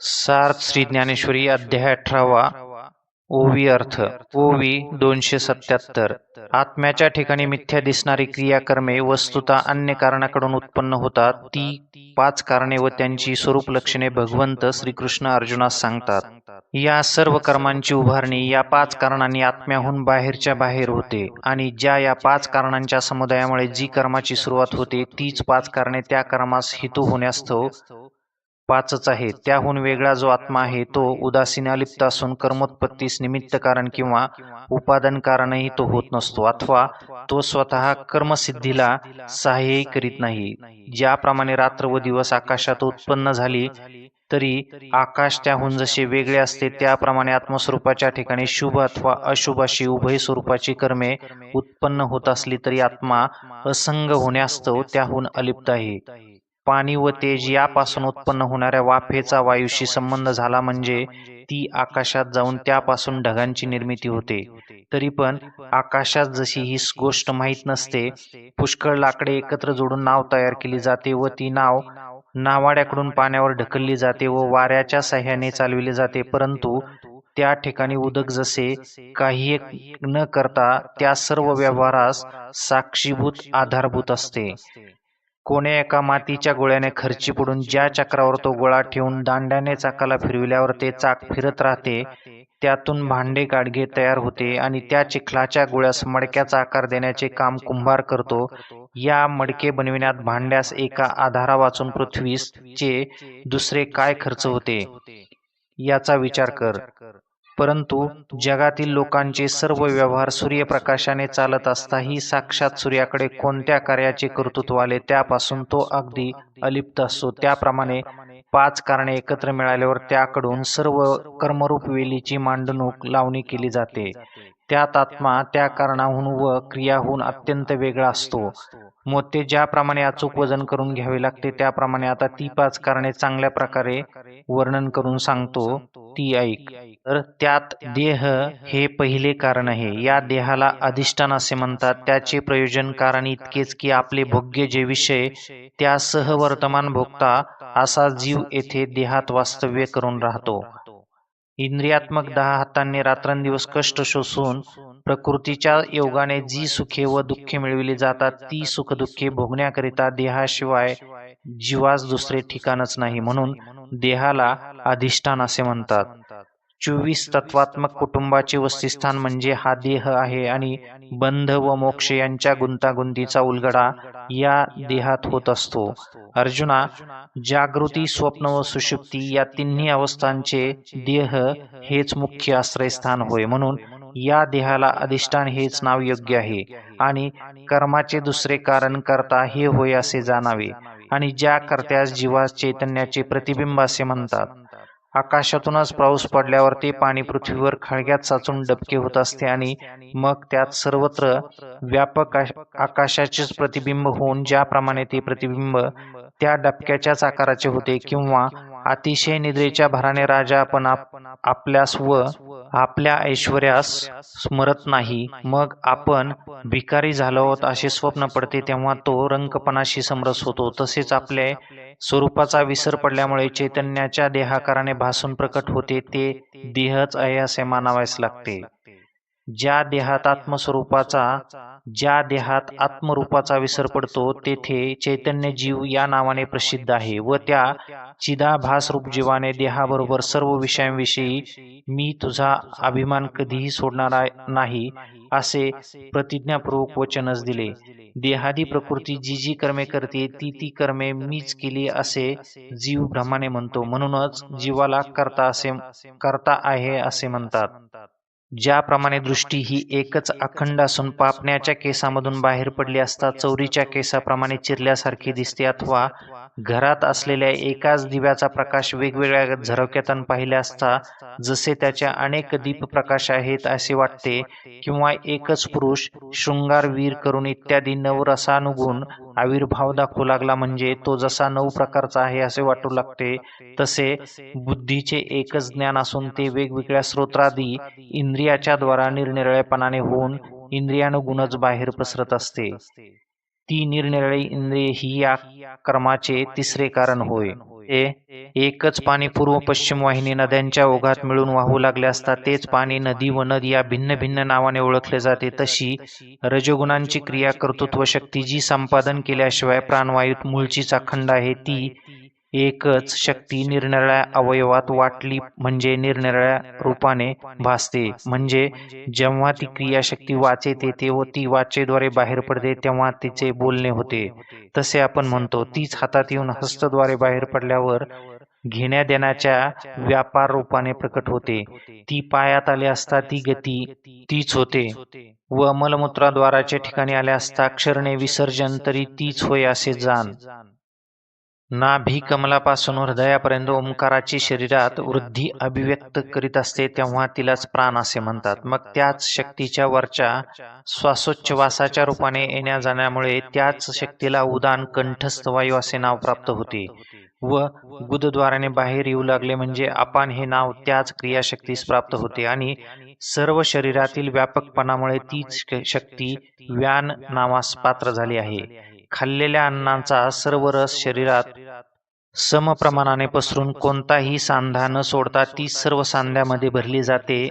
सार्थ श्री ज्ञानेश्वरी अध्याय अठरावा. ओवी अर्थ. ओवी दोनशे सत्याहत्तर. आत्म्याच्या ठिकाणी मिथ्या दिसणारी क्रियाकर्मे वस्तुता अन्य कारणाकडून उत्पन्न होतात. ती पाच कारणे व त्यांची स्वरूप लक्षणे भगवंत श्रीकृष्ण अर्जुनास सांगतात. या सर्व कर्मांची उभारणी या पाच कारणांनी आत्म्याहून बाहेरच्या बाहेर होते आणि ज्या या पाच कारणांच्या समुदायामुळे जी कर्माची सुरुवात होते तीच पाच कारणे त्या कर्मास हेतू होण्यास्तव पाचच आहे. त्याहून वेगळा जो आत्मा आहे तो उदासीनालिप्त असून कर्मोत्पत्तीस निमित्त कारण किंवा उपादान कारणही तो होत नसतो. अथवा तो स्वतः कर्मसिद्धीला सहाय्यही करीत नाही. ज्याप्रमाणे रात्र व दिवस आकाशात उत्पन्न झाली तरी आकाश त्याहून जसे वेगळे असते त्याप्रमाणे आत्मस्वरूपाच्या ठिकाणी शुभ अथवा अशुभ अशी उभय स्वरूपाची कर्मे उत्पन्न होत असली तरी आत्मा असंग होण्यास्तव त्याहून अलिप्त आहे. पाणी व तेज यापासून उत्पन्न होणाऱ्या वाफेचा वायूशी संबंध झाला म्हणजे ती आकाशात जाऊन त्यापासून ढगांची निर्मिती होते. तरी पण आकाशात जशी ही गोष्ट माहीत नसते पुष्कळ लाकडे एकत्र जोडून नाव तयार केली जाते व ती नाव नावाड्याकडून पाण्यावर ढकलली जाते व वाऱ्याच्या सहाय्याने चालविली जाते. परंतु त्या ठिकाणी उदक जसे काही न करता त्या सर्व व्यवहारास साक्षीभूत आधारभूत असते. कोण्या एका मातीच्या गोळ्याने खर्ची पडून ज्या चक्रावर तो गोळा ठेवून दांड्याने चाकाला फिरविल्यावर ते चाक फिरत राहते त्यातून भांडे गाडगे तयार होते आणि त्या चिखलाच्या गोळ्यास मडक्याचा आकार देण्याचे काम कुंभार करतो. या मडके बनविण्यात भांड्यास एका आधारा वाचून पृथ्वीस चे दुसरे काय खर्च होते? याचा विचार कर. परंतु जगातील लोकांचे सर्व व्यवहार सूर्यप्रकाशाने चालत असताही साक्षात सूर्याकडे कोणत्या कार्याचे कर्तृत्व आले त्यापासून तो अगदी अलिप्त असतो. त्याप्रमाणे पाच कारणे एकत्र मिळाल्यावर त्याकडून सर्व कर्मरूप वेलीची मांडणूक लावणी केली जाते. त्यात आत्मा त्या कारणाहून व क्रियाहून अत्यंत वेगळा असतो. मोते ज्याप्रमाणे अचूक वजन करून घ्यावे लागते त्याप्रमाणे आता ती पाच कारणे चांगल्या प्रकारे वर्णन करून सांगतो. ती ऐक. तर त्यात देह हे पहिले कारण आहे. या देहाला अधिष्ठान असे म्हणतात. त्याचे प्रयोजन कारण इतकेच की आपले भोग्य जे विषय त्या सहवर्तमान भोगता असा जीव येथे देहात वास्तव्य करून राहतो. इंद्रियात्मक दहा हातांनी रात्रंदिवस कष्ट शोषून प्रकृतीच्या योगाने जी सुखे व दुःखे मिळविली जातात ती सुखदुःखे भोगण्याकरिता देहाशिवाय जीवास दुसरे ठिकाणच नाही. म्हणून देहाला अधिष्ठान असे म्हणतात. चोवीस तत्वात्मक कुटुंबाचे वस्तिस्थान म्हणजे हा देह आहे आणि बंध व मोक्ष यांच्या गुंतागुंतीचा उलगडा या देहात होत असतो. अर्जुना जागृती स्वप्न व सुषुप्ती या तिन्ही अवस्थांचे देह हेच मुख्य आश्रयस्थान होय म्हणून या देहाला अधिष्ठान हेच नाव योग्य आहे आणि कर्माचे दुसरे कारण करता हे होय असे जाणावे आणि ज्या कर्त्यास जीवास चैतन्याचे प्रतिबिंब असे म्हणतात. आकाशातूनच पाऊस पडल्यावर ते पाणी पृथ्वीवर खळग्यात साचून डबके होत असते आणि मग त्यात सर्वत्र व्यापक आकाशाचेच प्रतिबिंब होऊन ज्याप्रमाणे ते प्रतिबिंब त्या डबक्याच्याच आकाराचे होते किंवा अतिशय निद्रेच्या भराने राजा आपण आपल्यास व आपल्या ऐश्वर्यास स्मरत नाही. मग आपण भिकारी झालो आहोत असे स्वप्न पडते तेव्हा तो रंकपणाशी समरस होतो. तसेच आपले स्वरूपाचा विसर पडल्यामुळे चैतन्याच्या देहाकाराने भासून प्रकट होते ते देहच आहे असे मानावायस लागते. ज्या देहात आत्मस्वरूपाचा ज्या देहात आत्मरूपाचा विसर पडतो तेथे चैतन्य जीव या नावाने प्रसिद्ध आहे व त्या चिदाभास रूप जीवाने देहाबरोबर सर्व विषयांविषयी मी तुझा अभिमान कधीही सोडणार नाही असे प्रतिज्ञापूर्वक वचनच दिले. देहादी प्रकृती जी जी कर्मे करते ती ती कर्मे मीच केली असे जीव भ्रमाने म्हणतो. म्हणूनच जीवाला करता असे करता आहे असे म्हणतात. ज्याप्रमाणे दृष्टी ही एकच अखंड असून पापण्याच्या केसामधून बाहेर पडली असता चौरीच्या केसाप्रमाणे चिरल्यासारखी दिसते अथवा घरात असलेल्या एकाच दिव्याचा प्रकाश वेगवेगळ्या झरवक्यातून पाहिले असता जसे त्याच्या अनेक दीप प्रकाश आहेत असे वाटते किंवा एकच पुरुष शृंगार वीर करून इत्यादी नवरसानुगुण आविर्भाव दाखवू लागला म्हणजे तो जसा नऊ प्रकारचा आहे असे वाटू लागते तसे बुद्धीचे एकच ज्ञान असून ते वेगवेगळ्या स्रोत्रादी इंद्रियाच्या द्वारा निरनिराळेपणाने होऊन इंद्रियानुगुणच बाहेर पसरत असते. ती निरनिराळी इंद्रिय ही या कर्माचे तिसरे कारण होय. ते एकच पाणी पूर्व पश्चिम वाहिनी नद्यांच्या ओघात मिळून वाहू लागले असता तेच पाणी नदी व नद या भिन्न भिन्न नावाने ओळखले जाते. तशी रजगुणांची क्रिया कर्तृत्व शक्ती जी संपादन केल्याशिवाय प्राणवायूत मूळचीच अखंड आहे ती एकच शक्ती निरनिराळ्या अवयवात वाटली म्हणजे निरनिराळ्या रूपाने भासते. म्हणजे जेव्हा ती क्रियाशक्ती वाचेत येते व ती वाचेद्वारे बाहेर पडते तेव्हा तिचे बोलणे होते. तसे आपण म्हणतो तीच हातात येऊन हस्तद्वारे बाहेर पडल्यावर घेण्या देण्याच्या व्यापार रूपाने प्रकट होते. ती पायात आली असता ती गती तीच होते व मलमूत्राद्वाराच्या ठिकाणी आल्या असता अक्षरणे विसर्जन तरी तीच होय असे जाण. नाभी कमलापासून हृदयापर्यंत ओंकाराची शरीरात वृद्धी अभिव्यक्त करीत असते तेव्हा तिलाच प्राण असे म्हणतात. मग त्याच शक्तीच्या वरच्या श्वासोच्छवासाच्या रूपाने येण्या जाण्यामुळे त्याच शक्तीला उदान कंठस्थ वायू असे नाव प्राप्त होते व बुधद्वाराने बाहेर येऊ लागले म्हणजे आपण हे नाव त्याच क्रियाशक्तीस प्राप्त होते आणि सर्व शरीरातील व्यापकपणामुळे तीच शक्ती व्यान नावास पात्र झाली आहे. खाल्लेल्या अन्नाचा सर्व रस शरीरात समप्रमाणाने पसरून कोणताही सांधा न सोडता ती सर्व सांध्यामध्ये भरली जाते.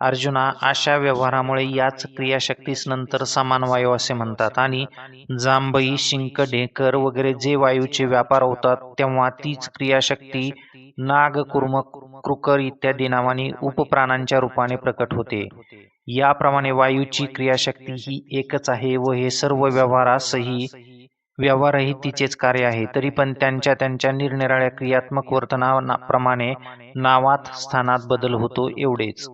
अर्जुना अशा व्यवहारामुळे याच क्रियाशक्तीस नंतर समान वायू असे म्हणतात आणि जांभई शिंक ढेकर वगैरे जे वायूचे व्यापार होतात तेव्हा तीच क्रियाशक्ती नाग कुर्म कृकर इत्यादी नावाने उपप्राणांच्या रूपाने प्रकट होते. याप्रमाणे वायूची क्रियाशक्ती ही एकच आहे व हे सर्व व्यवहारासही व्यवहारही तिचेच कार्य आहे. तरी पण त्यांच्या त्यांच्या निरनिराळ्या क्रियात्मक वर्तनाप्रमाणे नावात स्थानात बदल होतो एवढेच.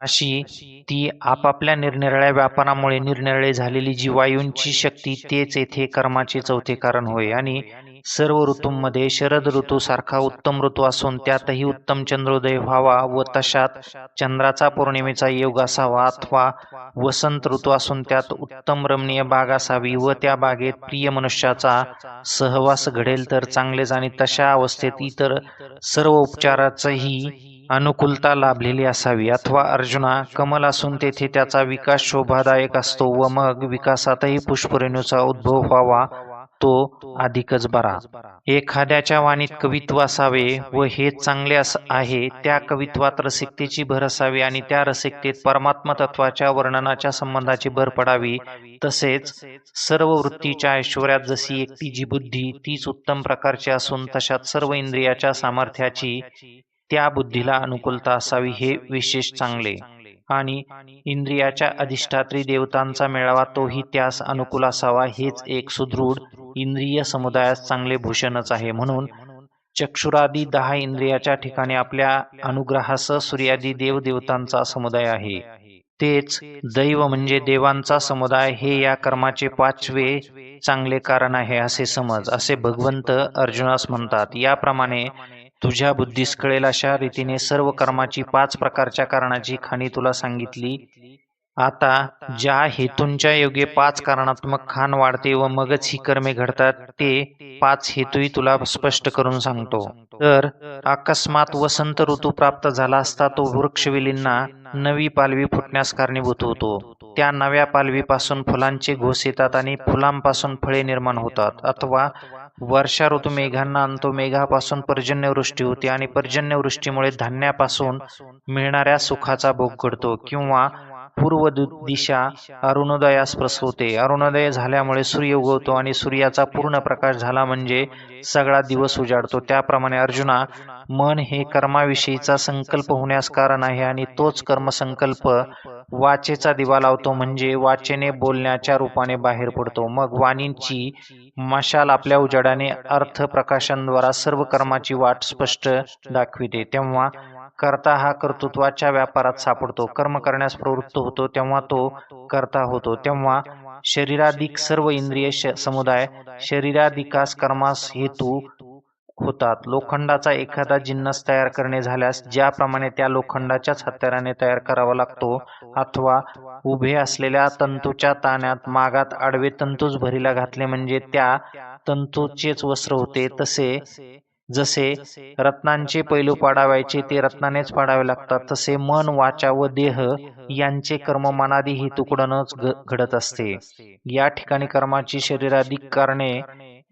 अशी ती आपापल्या निरनिराळ्या व्यापारामुळे निरनिराळे झालेली जी वायूंची शक्ती तेच येथे कर्माचे चौथे कारण होय. आणि सर्व ऋतूंमध्ये शरद ऋतू सारखा उत्तम ऋतू असून त्यातही उत्तम चंद्रोदय व्हावा व तशात चंद्राचा पौर्णिमेचा योग असावा अथवा वसंत ऋतू असून त्यात उत्तम रमणीय बाग असावी व त्या बागेत प्रिय मनुष्याचा सहवास घडेल तर चांगलेच आणि तशा अवस्थेत इतर सर्व उपचाराचंही अनुकूलता लाभलेली असावी. अथवा अर्जुना कमल असून तेथे त्याचा विकास शोभादायक असतो व मग विकासातही पुष्परेणूचा उद्भव व्हावा तो अधिकच बरा. एखाद्याच्या वाणीत कवित्व असावे व हे चांगले आहे त्या कवित्वात रसिकतेची भर असावी आणि त्या रसिकतेत परमात्मा तत्वाच्या वर्णनाच्या संबंधाची भर पडावी. तसेच सर्व वृत्तीच्या ऐश्वर्यात जशी एकटी जी बुद्धी तीच उत्तम प्रकारची असून तशात सर्व इंद्रियाच्या सामर्थ्याची त्या बुद्धीला अनुकूलता असावी हे विशेष चांगले. आणि इंद्रियाच्या अधिष्ठात्री देवतांचा मेळावा तोही त्यास अनुकूल असावा हेच एक सुदृढ इंद्रिय समुदायास चांगले भूषणच आहे म्हणून चक्षुरादी दहा इंद्रियाच्या ठिकाणी आपल्या अनुग्रहासह सूर्यादी देव देवतांचा समुदाय आहे. तेच दैव म्हणजे देवांचा समुदाय हे या कर्माचे पाचवे चांगले कारण आहे असे समज असे भगवंत अर्जुनास म्हणतात. याप्रमाणे तुझ्या बुद्धीस कळेल अशा रीतीने सर्व कर्माची पाच प्रकारच्या कारणाची खाणी तुला सांगितली. आता ज्या हेतूंच्या योगे पाच कारणात्मक खान वाढते व मगच ही कर्मे घडतात ते पाच हेतूही तुला स्पष्ट करून सांगतो. तर अकस्मात वसंत ऋतू प्राप्त झाला असता तो वृक्षवेलींना नवी पालवी फुटण्यास कारणीभूत होतो. त्या नव्या पालवीपासून फुलांचे घोस येतात आणि फुलांपासून फळे निर्माण होतात. अथवा वर्षा ऋतू मेघांना आणतो मेघापासून पर्जन्यवृष्टी होते आणि पर्जन्यवृष्टीमुळे धान्यापासून मिळणाऱ्या सुखाचा भोग घडतो किंवा पूर्व दिशा अरुणोदयास प्रसवते. अरुणोदय झाल्यामुळे सूर्य उगवतो आणि सूर्याचा पूर्ण प्रकाश झाला म्हणजे सगळा दिवस उजाडतो. त्याप्रमाणे अर्जुना मन हे कर्माविषयीचा संकल्प होण्यास कारण आहे आणि तोच कर्मसंकल्प वाचेचा दिवा लावतो म्हणजे वाचेने बोलण्याच्या रूपाने बाहेर पडतो. मग वाणींची मशाल आपल्या उजाडाने अर्थ प्रकाशांद्वारा सर्व कर्माची वाट स्पष्ट दाखविते. तेव्हा कर्ता हा कर्तृत्वाच्या व्यापारात सापडतो. कर्म करण्यास प्रवृत्त होतो तेव्हा तो कर्ता होतो. तेव्हा शरीराधिक सर्व इंद्रिय समुदाय शरीराधिकास कर्मास हेतू होतात. लोखंडाचा एखादा जिन्नस तयार करणे झाल्यास ज्याप्रमाणे त्या लोखंडाच्याच हत्याराने तयार करावा लागतो अथवा उभे असलेल्या तंतूच्या ताण्यात मागात आडवे तंतूच भरीला घातले म्हणजे त्या तंतूचेच वस्त्र होते. तसे जसे रत्नांचे पैलू पाडावायचे ते रत्नानेच पाडावे लागतात. तसे मन वाचा व देह यांचे कर्म मनादी हेतूकडूनच घडत असते. या ठिकाणी कर्माची शरीराधिक कारणे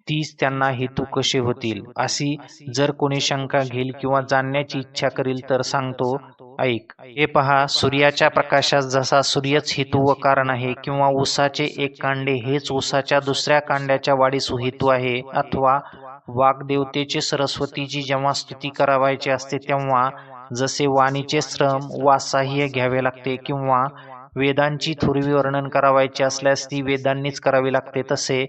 तीच त्यांना हेतू कसे होतील? अशी जर कोणी शंका घेईल किंवा जाणण्याची इच्छा करील तर सांगतो ऐक हे पहा सूर्याच्या प्रकाशात जसा सूर्यच हेतू व कारण आहे किंवा ऊसाचे एक कांडे हेच ऊसाच्या दुसऱ्या कांड्याच्या वाढीस हेतू आहे. अथवा वाग्देवतेचे सरस्वतीची जेव्हा स्तुती करावायची असते तेव्हा जसे वाणीचे श्रम वा साह्य घ्यावे लागते किंवा वेदांची थोरवी वर्णन करावायची असल्यास ती वेदांनीच करावी लागते तसे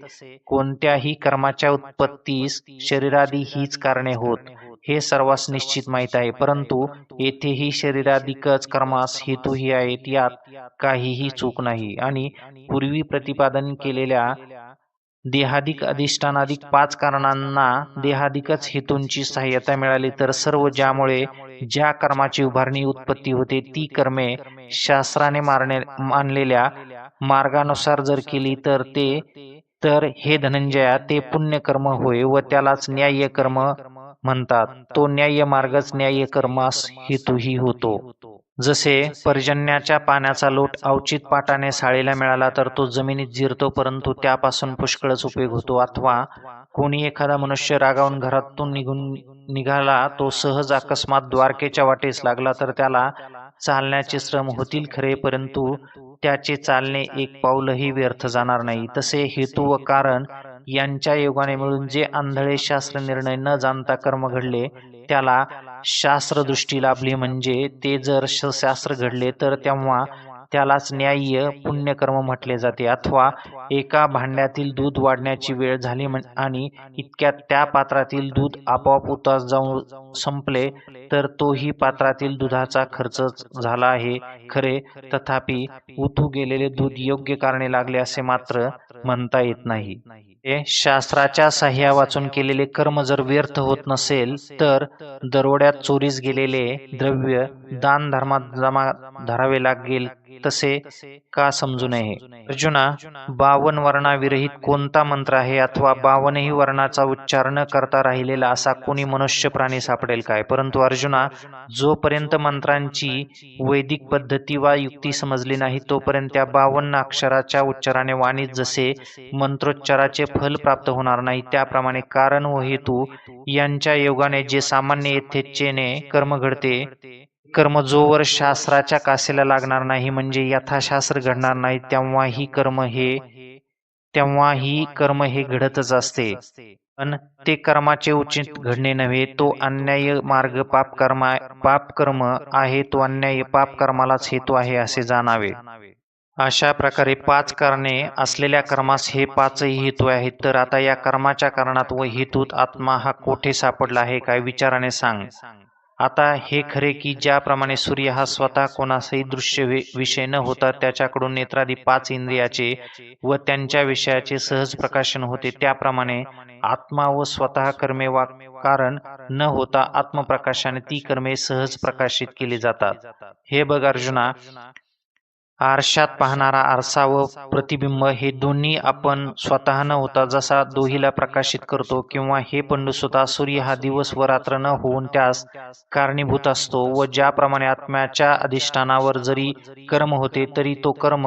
कोणत्याही कर्माच्या उत्पत्तीस शरीरादी हीच कारणे होत हे सर्वांस निश्चित माहीत आहे. परंतु येथेही शरीराधिकच कर्मास हेतूही आहेत यात काहीही चूक नाही. आणि पूर्वी प्रतिपादन केलेल्या देहाधिक अधिष्ठानाधिक पाच कारणांना देहाधिकच हेतूंची सहाय्यता मिळाली तर सर्व ज्यामुळे ज्या कर्माची उभारणी उत्पत्ती होते ती कर्मे शास्त्राने मारणे मानलेल्या मार्गानुसार जर केली तर ते तर हे धनंजया ते पुण्यकर्म होय व त्यालाच न्याय्य कर्म म्हणतात. तो न्याय्य मार्गच न्याय्य कर्मास हेतूही होतो. जसे पर्जन्याच्या पाण्याचा लोट अवचित पाटाने साळीला मिळाला तर तो जमिनीत जिरतो परंतु त्यापासून पुष्कळच उपयोग होतो. अथवा कोणी एखादा मनुष्य रागावून घरातून निघून निघाला तो सहज अकस्मात द्वारकेच्या वाटेस लागला तर त्याला चालण्याचे श्रम होतील खरे परंतु त्याचे चालणे एक पाऊलही व्यर्थ जाणार नाही. तसे हेतू व कारण यांच्या योगाने मिळून जे आंधळे शास्त्र निर्णय न जाणता कर्म घडले त्याला शास्त्रदृष्टी लाभली म्हणजे ते जर शास्त्र घडले तर तेव्हा त्यालाच न्याय्य पुण्यकर्म म्हटले जाते. अथवा एका भांड्यातील दूध वाढण्याची वेळ झाली आणि इतक्यात त्या पात्रातील दूध आपोआप उतास जाऊन संपले तर तोही पात्रातील दुधाचा खर्च झाला आहे. खरे तथापि उतू गेलेले दूध योग्य कारणे लागले असे मात्र म्हणता येत नाही. शास्त्राच्या सह्या वाचून केलेले कर्म जर व्यर्थ होत नसेल तर दरोड्यात चोरीस गेलेले द्रव्य दान धर्मात जमा धरावे लागेल. तसे का समजू नये? अर्जुना बावन वर्णाविरहित कोणता मंत्र आहे अथवा बावनही वर्णाचा उच्चार न करता राहिलेला असा कोणी मनुष्य प्राणी सापडेल काय? परंतु अर्जुना जोपर्यंत मंत्रांची वैदिक पद्धती वा युक्ती समजली नाही तोपर्यंत त्या बावन्न अक्षराच्या उच्चाराने वाणीत जसे मंत्रोच्चाराचे फल प्राप्त होणार नाही त्याप्रमाणे कारण व हेतू यांच्या योगाने जे सामान्य यथेच्छेने कर्म घडते कर्म जोवर शास्त्राच्या कासेला लागणार नाही म्हणजे यथाशास्त्र घडणार नाही तेव्हाही कर्म हे तेव्हाही कर्म हे घडतच असते. पण ते कर्माचे उचित घडणे नव्हे तो अन्याय मार्ग पाप कर्म पाप कर्म आहे तो अन्याय पाप कर्मालाच हेतू आहे असे जाणावे. अशा प्रकारे पाच कारणे असलेल्या कर्मास हे पाचही हेतू आहेत. तर आता या कर्माच्या कारणात व हेतूत आत्मा हा कोठे सापडला आहे काय विचाराने सांग. आता हे खरे की ज्याप्रमाणे सूर्य हा स्वतः कोणासही दृश्य विषय न होता त्याच्याकडून नेत्रादी पाच इंद्रियाचे व त्यांच्या विषयाचे सहज प्रकाशन होते. त्याप्रमाणे आत्मा व स्वतः कर्मे वा कारण न होता आत्मप्रकाशाने ती कर्मे सहज प्रकाशित केली जातात. हे बघ अर्जुना आरशात पाहणारा आरसा व प्रतिबिंब हे दोन्ही आपण स्वतः न होता जसा दोहीला प्रकाशित करतो किंवा हे पंडुसुता सूर्य हा दिवस व रात्र न होऊन त्यास कारणीभूत असतो व ज्याप्रमाणे आत्म्याच्या अधिष्ठानावर जरी कर्म होते तरी तो कर्म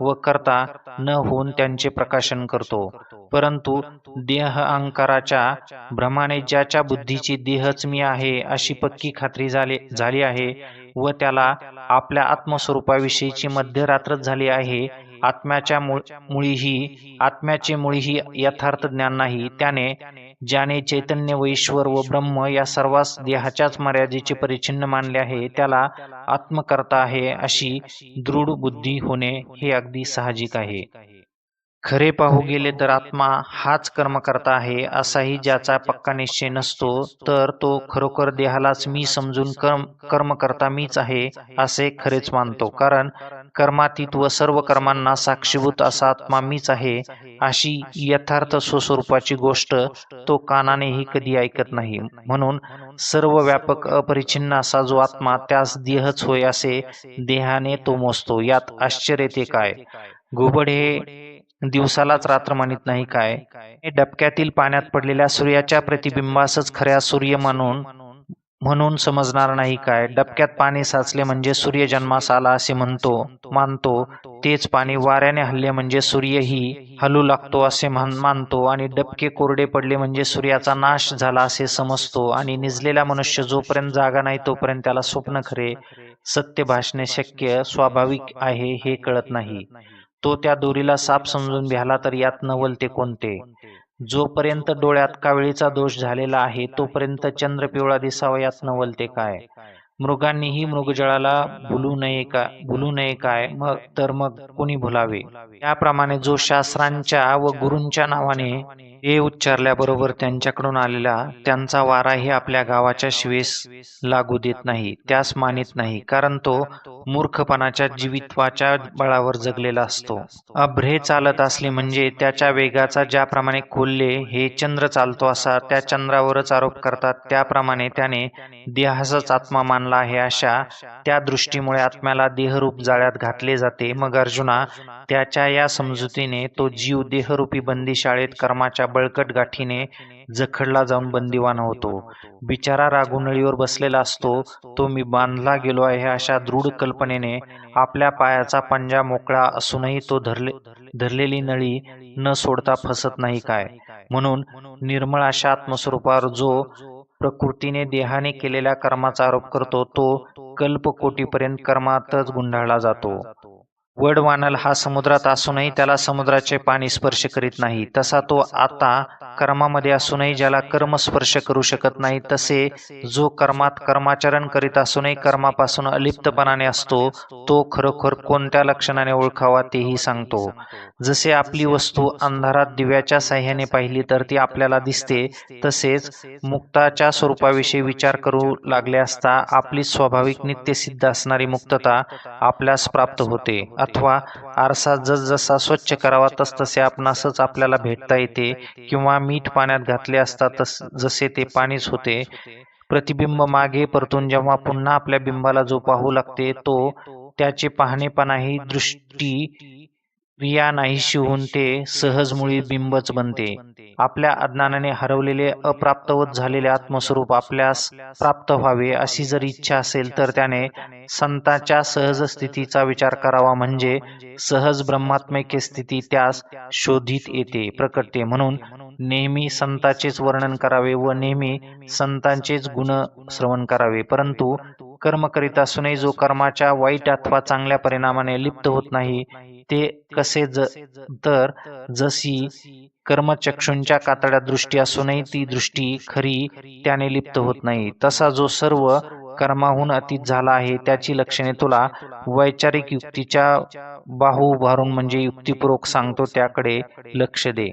व करता न होऊन त्यांचे प्रकाशन करतो. परंतु देह अहंकाराच्या भ्रमाने ज्याच्या बुद्धीची देहच मी आहे अशी पक्की खात्री झाली झाली आहे. व त्याला आपल्या आत्मस्वरूपाविषयीची मध्यरात्रच झाली आहे. आत्म्याच्या मुळीही आत्म्याचे मुळीही यथार्थ ज्ञान नाही. त्याने ज्याने चैतन्य व ईश्वर व ब्रह्म या सर्वांस देहाच्याच मर्यादेचे परिचिन्न मानले आहे त्याला आत्मकर्ता आहे अशी दृढ बुद्धी होणे हे अगदी साहजिक आहे. खरे पाहू गेले तर आत्मा हाच कर्म करता आहे असाही ज्याचा पक्का निश्चय नसतो तर तो खरोखर देहालाच मी समजून कर्म कर्म करता मीच आहे असे खरेच मानतो. कारण कर्मातीत व सर्व कर्मांना साक्षीभूत असा आत्मा मीच आहे अशी यथार्थ स्वस्वरूपाची गोष्ट तो कानानेही कधी ऐकत नाही. म्हणून सर्व व्यापक अपरिचिन्न असा जो आत्मा त्यास देहच होय असे देहाने तो मोजतो. यात आश्चर्य ते काय? घुबड हे दिवसालाच रात्र म्हणत नाही काय. डबक्यातील पाण्यात पडलेल्या सूर्याच्या प्रतिबिंबासच खऱ्या सूर्य म्हणून म्हणून समजणार नाही काय. डबक्यात पाणी साचले म्हणजे सूर्य जन्मास आला असे म्हणतो मानतो. तेच पाणी वाऱ्याने हल्ले म्हणजे सूर्यही हलू लागतो असे मानतो. आणि डबके कोरडे पडले म्हणजे सूर्याचा नाश झाला असे समजतो. आणि निजलेला मनुष्य जोपर्यंत जागा नाही तोपर्यंत त्याला स्वप्न खरे सत्य भासणे शक्य स्वाभाविक आहे हे कळत नाही. तो त्या दोरीला साप समजून भ्याला तर यात नवल ते कोणते? जोपर्यंत डोळ्यात कावळीचा दोष झालेला आहे तोपर्यंत चंद्र पिवळा दिसावा यात नवल ते काय? मृगांनीही मृगजळाला भुलू नये का भुलू नये काय? मग तर मग कोणी भुलावे? त्याप्रमाणे जो शास्त्रांच्या व गुरूंच्या नावाने हे उच्चारल्याबरोबर त्यांच्याकडून आलेला त्यांचा वाराही आपल्या गावाच्या शिवेस लागू देत नाही त्यास मानित नाही कारण तो मूर्खपणाच्या जीवित्वाच्या बळावर जगलेला असतो. अभ्रे चालत असले म्हणजे त्याच्या वेगाचा ज्याप्रमाणे कोल्हे हे चंद्र चालतो असा त्या चंद्रावरच आरोप करतात त्याप्रमाणे त्याने देहासच आत्मा मानला आहे अशा त्या दृष्टीमुळे आत्म्याला देहरूप जाळ्यात घातले जाते. मग अर्जुना त्याच्या या समजुतीने तो जीव देहरूपी बंदी शाळेत कर्माच्या बळकट गाठीने जखडला जाऊन बंदिवान होतो. बिचारा रागुनळीवर बसलेला असतो तो मी बांधला गेलो आहे अशा दृढ कल्पनेने आपल्या पायाचा पंजा मोकळा असूनही तो धरले धरलेली नळी न सोडता फसत नाही काय? म्हणून निर्मळ अशा आत्मस्वरूपावर जो प्रकृतीने देहाने केलेल्या कर्माचा आरोप करतो तो कल्पकोटीपर्यंत कर्मातच गुंडाळला जातो. वडवानल हा समुद्रात असूनही त्याला समुद्राचे पाणी स्पर्श करीत नाही. तसा तो आता कर्मामध्ये असूनही ज्याला कर्म स्पर्श करू शकत नाही तसे जो कर्मात कर्माचरण करीत असूनही कर्मापासून अलिप्तपणाने असतो तो खरोखर कोणत्या लक्षणाने ओळखावा तेही सांगतो. जसे आपली वस्तू अंधारात दिव्याच्या साह्याने पाहिली तर ती आपल्याला दिसते. तसेच मुक्ताच्या स्वरूपाविषयी विचार करू लागले असता आपली स्वाभाविक नित्य सिद्ध असणारी मुक्तता आपल्यास प्राप्त होते. अथवा आरसा जसजसा स्वच्छ करावा तसतसे आपणासच आपल्याला भेटता येते किंवा मीठ पाण्यात घातले असता तस जसे ते पाणीच होते. प्रतिबिंब मागे परतून जेव्हा पुन्हा आपल्या बिंबाला जो पाहू लागते तो त्याचे पाहणेपणाही दृष्टी क्रिया नाहीशी होऊन ते सहजमुळी बिंबच बनते. आपल्या अज्ञानाने हरवलेले अप्राप्तवत झालेले आत्मस्वरूप आपल्यास प्राप्त व्हावे अशी जर इच्छा असेल तर त्याने संताच्या सहज स्थितीचा विचार करावा म्हणजे सहज ब्रह्मात्मैक्य स्थिती त्यास शोधित येते प्रकटते. म्हणून नेहमी संताचेच वर्णन करावे व नेहमी संतांचेच गुण श्रवण करावे. परंतु कर्म करीत असूनही जो कर्माच्या वाईट अथवा चांगल्या परिणामाने लिप्त होत नाही ते कसे तर जशी कर्मचक्षूंच्या कातड्या दृष्टी असूनही ती दृष्टी खरी त्याने लिप्त होत नाही. तसा जो सर्व कर्माहून अतीत झाला आहे त्याची लक्षणे तुला वैचारिक युक्तीच्या बाहू उभारून म्हणजे युक्तिपूर्वक सांगतो त्याकडे लक्ष दे.